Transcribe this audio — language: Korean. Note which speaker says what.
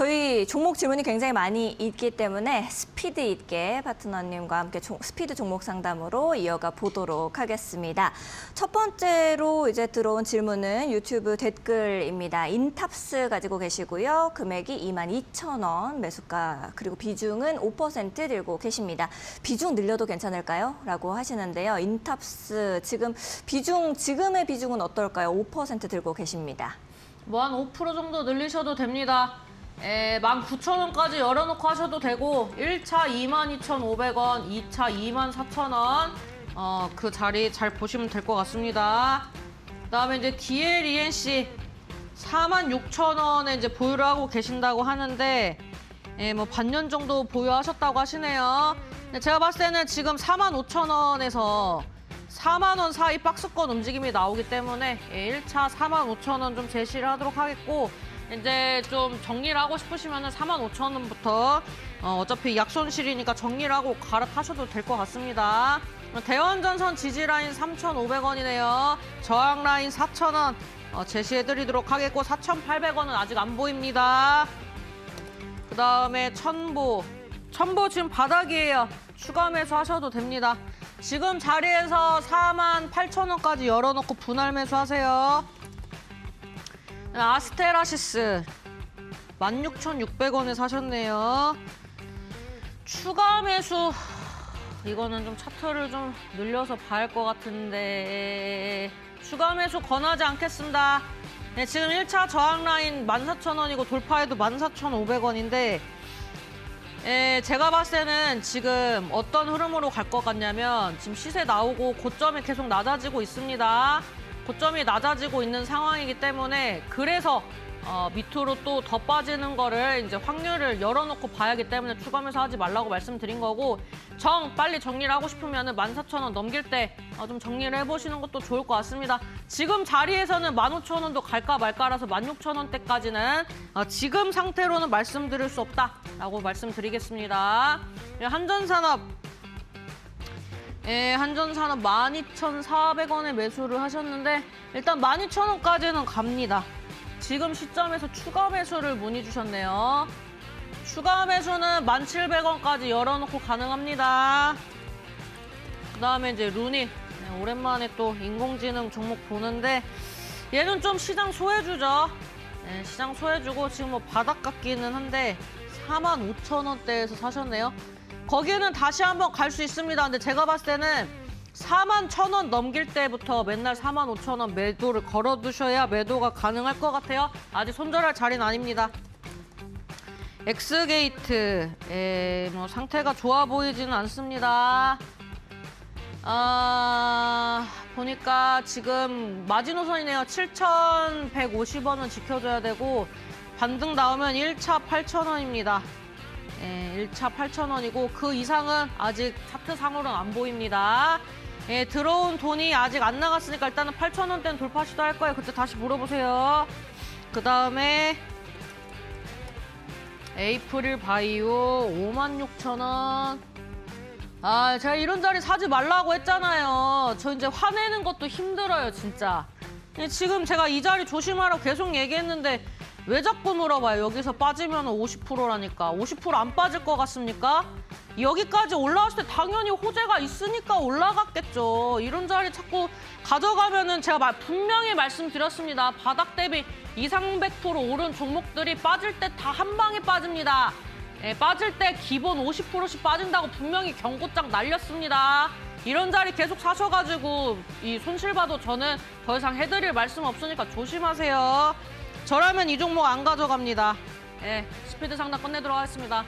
Speaker 1: 저희 종목 질문이 굉장히 많이 있기 때문에 스피드 있게 파트너님과 함께 종- 스피드 종목 상담으로 이어가 보도록 하겠습니다. 첫 번째로 이제 들어온 질문은 유튜브 댓글입니다. 인탑스 가지고 계시고요. 금액이 22,000원 매수가 그리고 비중은 5% 들고 계십니다. 비중 늘려도 괜찮을까요? 라고 하시는데요. 인탑스 지금 비중 지금의 비중은 어떨까요? 5% 들고 계십니다.
Speaker 2: 뭐 한 5% 정도 늘리셔도 됩니다. 에, 19,000원까지 열어놓고 하셔도 되고 1차 22,500원, 2차 24,000원 어, 그 자리 잘 보시면 될 것 같습니다. 그다음에 이제 DLENC 46,000원에 이제 보유를 하고 계신다고 하는데 예, 뭐 반년 정도 보유하셨다고 하시네요. 제가 봤을 때는 지금 45,000원에서 4만 원 사이 박스권 움직임이 나오기 때문에 예, 1차 4만 5천 원 좀 제시를 하도록 하겠고 이제 좀 정리를 하고 싶으시면 4만 5천 원부터 어, 어차피 약손실이니까 정리를 하고 갈아타셔도 될 것 같습니다. 대원전선 지지라인 3,500원이네요. 저항라인 4,000원 어, 제시해드리도록 하겠고 4,800원은 아직 안 보입니다. 그 다음에 천보. 천보 지금 바닥이에요. 추가 매수 하셔도 됩니다. 지금 자리에서 4만 8천 원까지 열어놓고 분할 매수하세요. 아스테라시스 16,600원에 사셨네요. 추가 매수 이거는 좀 차트를 좀 늘려서 봐야 할 것 같은데 추가 매수 권하지 않겠습니다. 네, 지금 1차 저항 라인 14,000원이고 돌파해도 14,500원인데 예, 제가 봤을 때는 지금 어떤 흐름으로 갈 것 같냐면 지금 시세 나오고 고점이 계속 낮아지고 있습니다. 고점이 낮아지고 있는 상황이기 때문에 그래서 어, 밑으로 또 더 빠지는 거를 이제 확률을 열어놓고 봐야기 때문에 추가하면서 하지 말라고 말씀드린 거고 정 빨리 정리를 하고 싶으면 14,000원 넘길 때 좀 정리를 해보시는 것도 좋을 것 같습니다. 지금 자리에서는 15,000원도 갈까 말까라서 16,000원대까지는 어, 지금 상태로는 말씀드릴 수 없다라고 말씀드리겠습니다. 예, 한전산업 예, 한전산업 12,400원에 매수를 하셨는데 일단 12,000원까지는 갑니다. 지금 시점에서 추가 매수를 문의 주셨네요. 추가 매수는 1,700원까지 열어놓고 가능합니다. 그 다음에 이제 루니. 네, 오랜만에 또 인공지능 종목 보는데 얘는 좀 시장 소해주죠. 네, 시장 소해주고 지금 뭐 바닥 같기는 한데 4만 5천 원대에서 사셨네요. 거기는 다시 한번 갈 수 있습니다. 근데 제가 봤을 때는 4만 천 원 넘길 때부터 맨날 4만 5천 원 매도를 걸어두셔야 매도가 가능할 것 같아요. 아직 손절할 자리는 아닙니다. 엑스게이트, 에, 뭐 상태가 좋아 보이지는 않습니다. 아, 보니까 지금 마지노선이네요. 7,150원은 지켜줘야 되고 반등 나오면 1차 8,000원입니다. 예, 1차 8,000원이고 그 이상은 아직 차트 상으로는 안 보입니다. 예, 들어온 돈이 아직 안 나갔으니까 일단은 8,000원대는 돌파 시도할 거예요. 그때 다시 물어보세요. 그 다음에 에이프릴 바이오 56,000원. 아, 제가 이런 자리 사지 말라고 했잖아요. 저 이제 화내는 것도 힘들어요, 진짜. 예, 지금 제가 이 자리 조심하라고 계속 얘기했는데 왜 자꾸 물어봐요? 여기서 빠지면 50%라니까. 50%안 빠질 것 같습니까? 여기까지 올라왔을 때 당연히 호재가 있으니까 올라갔겠죠. 이런 자리 자꾸 가져가면은 제가 말- 분명히 말씀드렸습니다. 바닥 대비 2, 300% 오른 종목들이 빠질 때 다 한 방에 빠집니다. 예, 빠질 때 기본 50%씩 빠진다고 분명히 경고장 날렸습니다. 이런 자리 계속 사셔가지고 이 손실 봐도 저는 더 이상 해드릴 말씀 없으니까 조심하세요. 저라면 이 종목 안 가져갑니다. 예, 스피드 상담 끝내도록 하겠습니다.